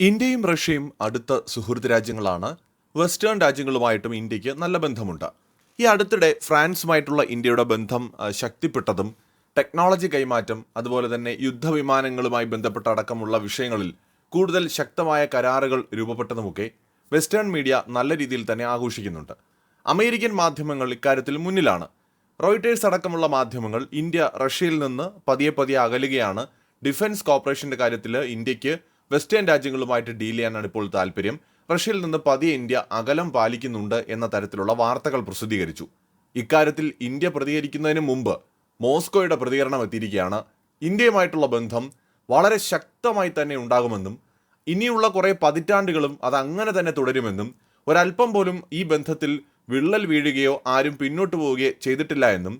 ഇന്ത്യയും റഷ്യയും അടുത്ത സുഹൃത്ത് രാജ്യങ്ങളാണ്. വെസ്റ്റേൺ രാജ്യങ്ങളുമായിട്ടും ഇന്ത്യയ്ക്ക് നല്ല ബന്ധമുണ്ട്. ഈ അടുത്തിടെ ഫ്രാൻസുമായിട്ടുള്ള ഇന്ത്യയുടെ ബന്ധം ശക്തിപ്പെട്ടതും ടെക്നോളജി കൈമാറ്റം അതുപോലെ തന്നെ യുദ്ധവിമാനങ്ങളുമായി ബന്ധപ്പെട്ട അടക്കമുള്ള വിഷയങ്ങളിൽ കൂടുതൽ ശക്തമായ കരാറുകൾ രൂപപ്പെട്ടതുമൊക്കെ വെസ്റ്റേൺ മീഡിയ നല്ല രീതിയിൽ തന്നെ ആഘോഷിക്കുന്നുണ്ട്. അമേരിക്കൻ മാധ്യമങ്ങൾ ഇക്കാര്യത്തിൽ മുന്നിലാണ്. റോയിട്ടേഴ്സ് അടക്കമുള്ള മാധ്യമങ്ങൾ ഇന്ത്യ റഷ്യയിൽ നിന്ന് പതിയെ പതിയെ അകലുകയാണ്. ഡിഫൻസ് കോപ്പറേഷന്റെ കാര്യത്തിൽ ഇന്ത്യയ്ക്ക് വെസ്റ്റേൺ രാജ്യങ്ങളുമായിട്ട് ഡീൽ ചെയ്യാനാണ് ഇപ്പോൾ താല്പര്യം. റഷ്യയിൽ നിന്ന് പതിയെ ഇന്ത്യ അകലം പാലിക്കുന്നുണ്ട് എന്ന തരത്തിലുള്ള വാർത്തകൾ പ്രസിദ്ധീകരിച്ചു. ഇക്കാര്യത്തിൽ ഇന്ത്യ പ്രതികരിക്കുന്നതിന് മുമ്പ് മോസ്കോയുടെ പ്രതികരണം എത്തിയിരിക്കുകയാണ്. ഇന്ത്യയുമായിട്ടുള്ള ബന്ധം വളരെ ശക്തമായി തന്നെ ഉണ്ടാകുമെന്നും ഇനിയുള്ള കുറേ പതിറ്റാണ്ടുകളും അത് അങ്ങനെ തന്നെ തുടരുമെന്നും ഒരല്പം പോലും ഈ ബന്ധത്തിൽ വിള്ളൽ വീഴുകയോ ആരും പിന്നോട്ട് പോവുകയോ ചെയ്തിട്ടില്ല എന്നും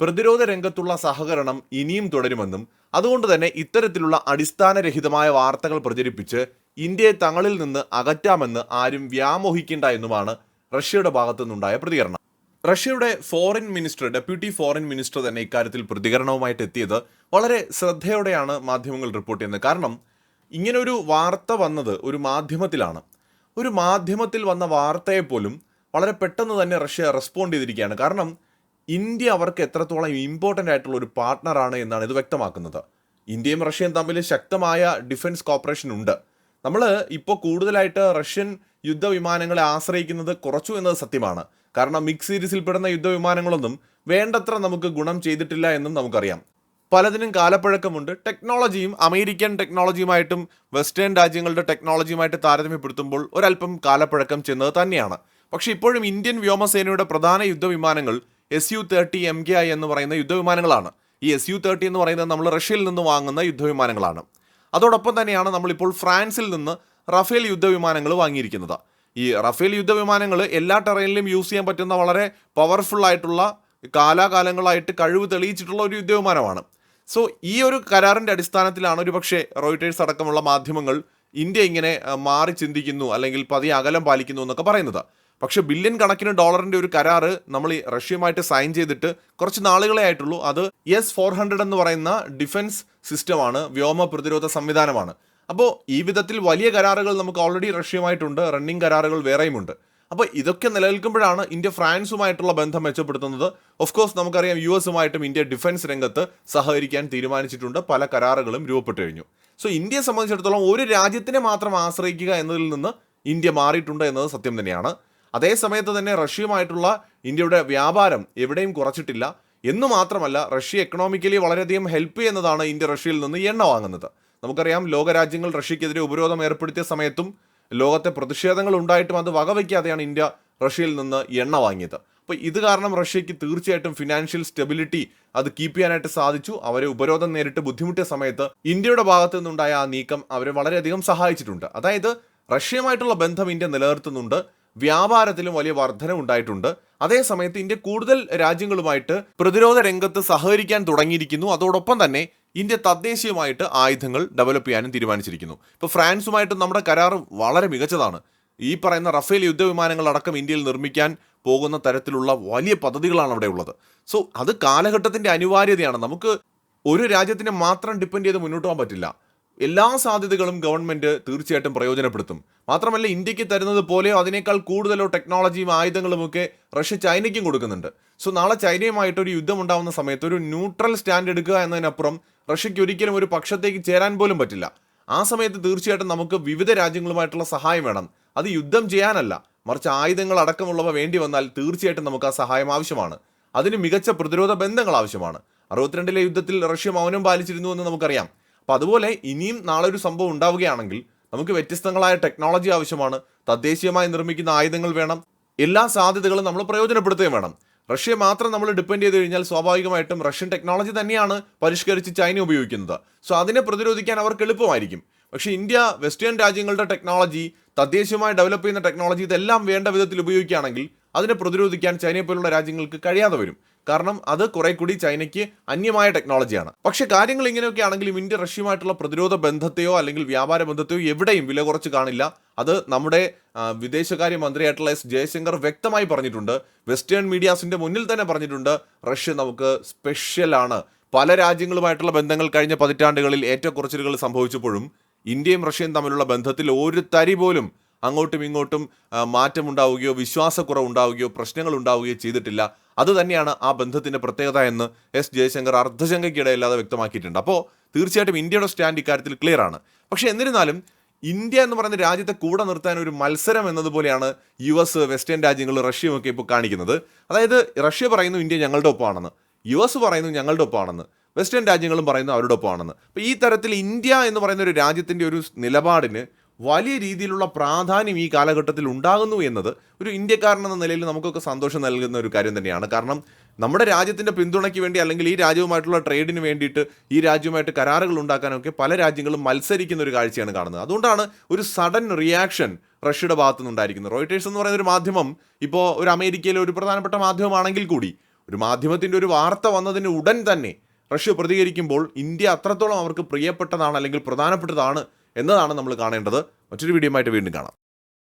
പ്രതിരോധ രംഗത്തുള്ള സഹകരണം ഇനിയും തുടരുമെന്നും അതുകൊണ്ട് തന്നെ ഇത്തരത്തിലുള്ള അടിസ്ഥാനരഹിതമായ വാർത്തകൾ പ്രചരിപ്പിച്ച് ഇന്ത്യയെ തങ്ങളിൽ നിന്ന് അകറ്റാമെന്ന് ആരും വ്യാമോഹിക്കേണ്ട എന്നുമാണ് റഷ്യയുടെ ഭാഗത്തു നിന്നുണ്ടായ പ്രതികരണം. റഷ്യയുടെ foreign minister deputy foreign minister തന്നെ ഇക്കാര്യത്തിൽ പ്രതികരണവുമായിട്ട് എത്തിയത് വളരെ ശ്രദ്ധയോടെയാണ് മാധ്യമങ്ങൾ റിപ്പോർട്ട് ചെയ്യുന്നത്. കാരണം ഇങ്ങനൊരു വാർത്ത വന്നത് ഒരു മാധ്യമത്തിലാണ്. ഒരു മാധ്യമത്തിൽ വന്ന വാർത്തയെ പോലും വളരെ പെട്ടെന്ന് തന്നെ റഷ്യ റെസ്പോണ്ട് ചെയ്തിരിക്കുകയാണ്. കാരണം ഇന്ത്യ അവർക്ക് എത്രത്തോളം ഇമ്പോർട്ടന്റ് ആയിട്ടുള്ള ഒരു പാർട്ട്ണറാണ് എന്നാണ് ഇത് വ്യക്തമാക്കുന്നത്. ഇന്ത്യയും റഷ്യയും തമ്മിൽ ശക്തമായ ഡിഫൻസ് കോപ്പറേഷൻ ഉണ്ട്. നമ്മൾ ഇപ്പോൾ കൂടുതലായിട്ട് റഷ്യൻ യുദ്ധവിമാനങ്ങളെ ആശ്രയിക്കുന്നത് കുറച്ചു എന്നത് സത്യമാണ്. കാരണം മിക്സ് സീരീസിൽ പെടുന്ന യുദ്ധവിമാനങ്ങളൊന്നും വേണ്ടത്ര നമുക്ക് ഗുണം ചെയ്തിട്ടില്ല എന്നും നമുക്കറിയാം. പലതിനും കാലപ്പഴക്കമുണ്ട്. ടെക്നോളജിയും അമേരിക്കൻ ടെക്നോളജിയുമായിട്ടും വെസ്റ്റേൺ രാജ്യങ്ങളുടെ ടെക്നോളജിയുമായിട്ട് താരതമ്യപ്പെടുത്തുമ്പോൾ ഒരല്പം കാലപ്പഴക്കം ചെന്നത് തന്നെയാണ്. പക്ഷേ ഇപ്പോഴും ഇന്ത്യൻ വ്യോമസേനയുടെ പ്രധാന യുദ്ധവിമാനങ്ങൾ S U thirty M K I എന്ന് പറയുന്ന യുദ്ധവിമാനങ്ങളാണ്. ഈ എസ് യു തേർട്ടി എന്ന് പറയുന്നത് നമ്മൾ റഷ്യയിൽ നിന്ന് വാങ്ങുന്ന യുദ്ധവിമാനങ്ങളാണ്. അതോടൊപ്പം തന്നെയാണ് നമ്മളിപ്പോൾ ഫ്രാൻസിൽ നിന്ന് റഫേൽ യുദ്ധവിമാനങ്ങൾ വാങ്ങിയിരിക്കുന്നത്. ഈ റഫേൽ യുദ്ധവിമാനങ്ങൾ എല്ലാ ടെറൈനിലും യൂസ് ചെയ്യാൻ പറ്റുന്ന വളരെ പവർഫുൾ ആയിട്ടുള്ള കാലാകാലങ്ങളായിട്ട് കഴിവ് തെളിയിച്ചിട്ടുള്ള ഒരു യുദ്ധവിമാനമാണ്. സോ ഈ ഒരു കരാറിന്റെ അടിസ്ഥാനത്തിലാണ് ഒരു പക്ഷേ റോയിട്ടേഴ്സ് അടക്കമുള്ള മാധ്യമങ്ങൾ ഇന്ത്യ ഇങ്ങനെ മാറി ചിന്തിക്കുന്നു അല്ലെങ്കിൽ പതി അകലം പാലിക്കുന്നു എന്നൊക്കെ പറയുന്നത്. പക്ഷെ ബില്യൺ കണക്കിന് ഡോളറിന്റെ ഒരു കരാറ് നമ്മൾ ഈ റഷ്യയുമായിട്ട് സൈൻ ചെയ്തിട്ട് കുറച്ച് നാളുകളെ ആയിട്ടുള്ളൂ. അത് എസ് ഫോർ ഹൺഡ്രഡ് എന്ന് പറയുന്ന ഡിഫൻസ് സിസ്റ്റമാണ് വ്യോമ പ്രതിരോധ സംവിധാനമാണ്. അപ്പോൾ ഈ വിധത്തിൽ വലിയ കരാറുകൾ നമുക്ക് ഓൾറെഡി റഷ്യയുമായിട്ടുണ്ട് റണ്ണിങ് കരാറുകൾ വേറെയുമുണ്ട്. അപ്പോൾ ഇതൊക്കെ നിലനിൽക്കുമ്പോഴാണ് ഇന്ത്യ ഫ്രാൻസുമായിട്ടുള്ള ബന്ധം മെച്ചപ്പെടുത്തുന്നത്. ഓഫ് കോഴ്സ് നമുക്കറിയാം യു എസുമായിട്ടും ഇന്ത്യ ഡിഫൻസ് രംഗത്ത് സഹകരിക്കാൻ തീരുമാനിച്ചിട്ടുണ്ട് പല കരാറുകളും രൂപപ്പെട്ടു കഴിഞ്ഞു. സോ ഇന്ത്യയെ സംബന്ധിച്ചിടത്തോളം ഒരു രാജ്യത്തിനെ മാത്രം ആശ്രയിക്കുക എന്നതിൽ നിന്ന് ഇന്ത്യ മാറിയിട്ടുണ്ട് എന്നത് സത്യം തന്നെയാണ്. അതേ സമയത്ത് തന്നെ റഷ്യയുമായിട്ടുള്ള ഇന്ത്യയുടെ വ്യാപാരം എവിടെയും കുറച്ചിട്ടില്ല. എന്ന് മാത്രമല്ല റഷ്യ എക്കണോമിക്കലി വളരെയധികം ഹെൽപ്പ് ചെയ്യുന്നതാണ് ഇന്ത്യ റഷ്യയിൽ നിന്ന് എണ്ണ വാങ്ങുന്നത്. നമുക്കറിയാം ലോകരാജ്യങ്ങൾ റഷ്യക്കെതിരെ ഉപരോധം ഏർപ്പെടുത്തിയ സമയത്തും ലോകത്തെ പ്രതിഷേധങ്ങൾ ഉണ്ടായിട്ടും അത് വകവയ്ക്കാതെയാണ് ഇന്ത്യ റഷ്യയിൽ നിന്ന് എണ്ണ വാങ്ങിയത്. അപ്പോൾ ഇത് കാരണം റഷ്യയ്ക്ക് തീർച്ചയായിട്ടും ഫിനാൻഷ്യൽ സ്റ്റെബിലിറ്റി അത് കീപ്പ് ചെയ്യാനായിട്ട് സാധിച്ചു. അവരെ ഉപരോധം നേരിട്ട് ബുദ്ധിമുട്ടിയ സമയത്ത് ഇന്ത്യയുടെ ഭാഗത്തു നിന്നുണ്ടായ ആ നീക്കം അവരെ വളരെയധികം സഹായിച്ചിട്ടുണ്ട്. അതായത് റഷ്യയുമായിട്ടുള്ള ബന്ധം ഇന്ത്യ നിലനിർത്തുന്നുണ്ട്. വ്യാപാരത്തിലും വലിയ വർധന ഉണ്ടായിട്ടുണ്ട് അതേസമയത്ത് ഇന്ത്യ കൂടുതൽ രാജ്യങ്ങളുമായിട്ട് പ്രതിരോധ രംഗത്ത് സഹകരിക്കാൻ തുടങ്ങിയിരിക്കുന്നു. അതോടൊപ്പം തന്നെ ഇന്ത്യ തദ്ദേശീയമായിട്ട് ആയുധങ്ങൾ ഡെവലപ്പ് ചെയ്യാനും തീരുമാനിച്ചിരിക്കുന്നു. ഇപ്പോൾ ഫ്രാൻസുമായിട്ട് നമ്മുടെ കരാർ വളരെ മികച്ചതാണ്. ഈ പറയുന്ന റഫേൽ യുദ്ധവിമാനങ്ങൾ അടക്കം ഇന്ത്യയിൽ നിർമ്മിക്കാൻ പോകുന്ന തരത്തിലുള്ള വലിയ പദ്ധതികളാണ് അവിടെ ഉള്ളത്. സോ അത് കാലഘട്ടത്തിന്റെ അനിവാര്യതയാണ്. നമുക്ക് ഒരു രാജ്യത്തിനെ മാത്രം ഡിപ്പെൻഡ് ചെയ്ത് മുന്നോട്ട് പോകാൻ പറ്റില്ല. എല്ലാ സാധ്യതകളും ഗവൺമെന്റ് തീർച്ചയായിട്ടും പ്രയോജനപ്പെടുത്തും. മാത്രമല്ല ഇന്ത്യയ്ക്ക് തരുന്നത് പോലെയോ അതിനേക്കാൾ കൂടുതലോ ടെക്നോളജിയും ആയുധങ്ങളും ഒക്കെ റഷ്യ ചൈനയ്ക്കും കൊടുക്കുന്നുണ്ട്. സോ നാളെ ചൈനയുമായിട്ട് ഒരു യുദ്ധം ഉണ്ടാകുന്ന സമയത്ത് ഒരു ന്യൂട്രൽ സ്റ്റാൻഡ് എടുക്കുക എന്നതിനപ്പുറം റഷ്യയ്ക്ക് ഒരിക്കലും ഒരു പക്ഷത്തേക്ക് ചേരാൻ പോലും പറ്റില്ല. ആ സമയത്ത് തീർച്ചയായിട്ടും നമുക്ക് വിവിധ രാജ്യങ്ങളുമായിട്ടുള്ള സഹായം വേണം. അത് യുദ്ധം ചെയ്യാനല്ല. മറിച്ച് ആയുധങ്ങൾ അടക്കമുള്ളവ വേണ്ടി വന്നാൽ തീർച്ചയായിട്ടും നമുക്ക് ആ സഹായം ആവശ്യമാണ്. അതിന് മികച്ച പ്രതിരോധ ബന്ധങ്ങൾ ആവശ്യമാണ്. അറുപത്തിരണ്ടിലെ യുദ്ധത്തിൽ റഷ്യ മൗനം പാലിച്ചിരുന്നു എന്ന് നമുക്കറിയാം. അപ്പം അതുപോലെ ഇനിയും നാളെ ഒരു സംഭവം ഉണ്ടാവുകയാണെങ്കിൽ നമുക്ക് വ്യത്യസ്തങ്ങളായ ടെക്നോളജി ആവശ്യമാണ്. തദ്ദേശീയമായി നിർമ്മിക്കുന്ന ആയുധങ്ങൾ വേണം. എല്ലാ സാധ്യതകളും നമ്മൾ പ്രയോജനപ്പെടുത്തുകയും വേണം. റഷ്യ മാത്രം നമ്മൾ ഡിപ്പെൻഡ് ചെയ്ത് കഴിഞ്ഞാൽ സ്വാഭാവികമായിട്ടും റഷ്യൻ ടെക്നോളജി തന്നെയാണ് പരിഷ്കരിച്ച് ചൈന ഉപയോഗിക്കുന്നത്. സോ അതിനെ പ്രതിരോധിക്കാൻ അവർക്ക് എളുപ്പമായിരിക്കും. പക്ഷേ ഇന്ത്യ വെസ്റ്റേൺ രാജ്യങ്ങളുടെ ടെക്നോളജി തദ്ദേശീയമായി ഡെവലപ്പ് ചെയ്യുന്ന ടെക്നോളജി ഇതെല്ലാം വേണ്ട വിധത്തിൽ ഉപയോഗിക്കുകയാണെങ്കിൽ അതിനെ പ്രതിരോധിക്കാൻ ചൈനയെ പോലുള്ള രാജ്യങ്ങൾക്ക് കഴിയാതെ വരും. കാരണം അത് കുറെ കൂടി ചൈനയ്ക്ക് അന്യമായ ടെക്നോളജിയാണ്. പക്ഷെ കാര്യങ്ങൾ ഇങ്ങനെയൊക്കെ ആണെങ്കിലും ഇന്ത്യ റഷ്യയുമായിട്ടുള്ള പ്രതിരോധ ബന്ധത്തെയോ അല്ലെങ്കിൽ വ്യാപാര ബന്ധത്തെയോ എവിടെയും വില കുറച്ച് കാണില്ല. അത് നമ്മുടെ വിദേശകാര്യ മന്ത്രിയായിട്ടുള്ള എസ് ജയശങ്കർ വ്യക്തമായി പറഞ്ഞിട്ടുണ്ട്. വെസ്റ്റേൺ മീഡിയാസിന്റെ മുന്നിൽ തന്നെ പറഞ്ഞിട്ടുണ്ട് റഷ്യ നമുക്ക് സ്പെഷ്യലാണ് പല രാജ്യങ്ങളുമായിട്ടുള്ള ബന്ധങ്ങൾ കഴിഞ്ഞ പതിറ്റാണ്ടുകളിൽ ഏറ്റക്കുറച്ചിലുകൾ സംഭവിച്ചപ്പോഴും ഇന്ത്യയും റഷ്യയും തമ്മിലുള്ള ബന്ധത്തിൽ ഒരു തരി പോലും അങ്ങോട്ടും ഇങ്ങോട്ടും മാറ്റമുണ്ടാവുകയോ വിശ്വാസക്കുറവുണ്ടാവുകയോ പ്രശ്നങ്ങൾ ഉണ്ടാവുകയോ ചെയ്തിട്ടില്ല. അത് തന്നെയാണ് ആ ബന്ധത്തിന്റെ പ്രത്യേകത എന്ന് എസ് ജയശങ്കർ അർദ്ധശങ്കയ്ക്കിടയില്ലാതെ വ്യക്തമാക്കിയിട്ടുണ്ട്. അപ്പോൾ തീർച്ചയായിട്ടും ഇന്ത്യയുടെ സ്റ്റാൻഡ് ഇക്കാര്യത്തിൽ ക്ലിയർ ആണ്. പക്ഷേ എന്നിരുന്നാലും ഇന്ത്യ എന്ന് പറയുന്ന രാജ്യത്തെ കൂടെ നിർത്താൻ ഒരു മത്സരം എന്നതുപോലെയാണ് യു എസ് വെസ്റ്റേൺ രാജ്യങ്ങൾ റഷ്യയും ഒക്കെ ഇപ്പോൾ കാണിക്കുന്നത്. അതായത് റഷ്യ പറയുന്നു ഇന്ത്യ ഞങ്ങളുടെ ഒപ്പമാണെന്ന്. യു എസ് പറയുന്നു ഞങ്ങളുടെ ഒപ്പമാണെന്ന്. വെസ്റ്റേൺ രാജ്യങ്ങളും പറയുന്നു അവരുടെ ഒപ്പമാണെന്ന്. അപ്പോൾ ഈ തരത്തിൽ ഇന്ത്യ എന്ന് പറയുന്ന ഒരു രാജ്യത്തിന്റെ ഒരു നിലപാടിന് വലിയ രീതിയിലുള്ള പ്രാധാന്യം ഈ കാലഘട്ടത്തിൽ ഉണ്ടാകുന്നു എന്നത് ഒരു ഇന്ത്യക്കാരൻ എന്ന നിലയിൽ നമുക്കൊക്കെ സന്തോഷം നൽകുന്ന ഒരു കാര്യം തന്നെയാണ്. കാരണം നമ്മുടെ രാജ്യത്തിന്റെ പിന്തുണയ്ക്ക് വേണ്ടി അല്ലെങ്കിൽ ഈ രാജ്യവുമായിട്ടുള്ള ട്രേഡിന് വേണ്ടിയിട്ട് ഈ രാജ്യവുമായിട്ട് കരാറുകൾ ഉണ്ടാക്കാനൊക്കെ പല രാജ്യങ്ങളും മത്സരിക്കുന്ന ഒരു കാഴ്ചയാണ് കാണുന്നത്. അതുകൊണ്ടാണ് ഒരു സഡൻ റിയാക്ഷൻ റഷ്യയുടെ ഭാഗത്തു നിന്നുണ്ടായിരിക്കുന്നത് റോയിട്ടേഴ്സ് എന്ന് പറയുന്ന ഒരു മാധ്യമം ഇപ്പോൾ ഒരു അമേരിക്കയിലെ ഒരു പ്രധാനപ്പെട്ട മാധ്യമമാണെങ്കിൽ കൂടി ഒരു മാധ്യമത്തിന്റെ ഒരു വാർത്ത വന്നതിന് ഉടൻ തന്നെ റഷ്യ പ്രതികരിക്കുമ്പോൾ ഇന്ത്യ അത്രത്തോളം അവർക്ക് പ്രിയപ്പെട്ടതാണ് അല്ലെങ്കിൽ പ്രധാനപ്പെട്ടതാണ് എന്നതാണ് നമ്മൾ കാണേണ്ടത്. മറ്റൊരു വീഡിയോ ആയിട്ട് വീണ്ടും കാണാം.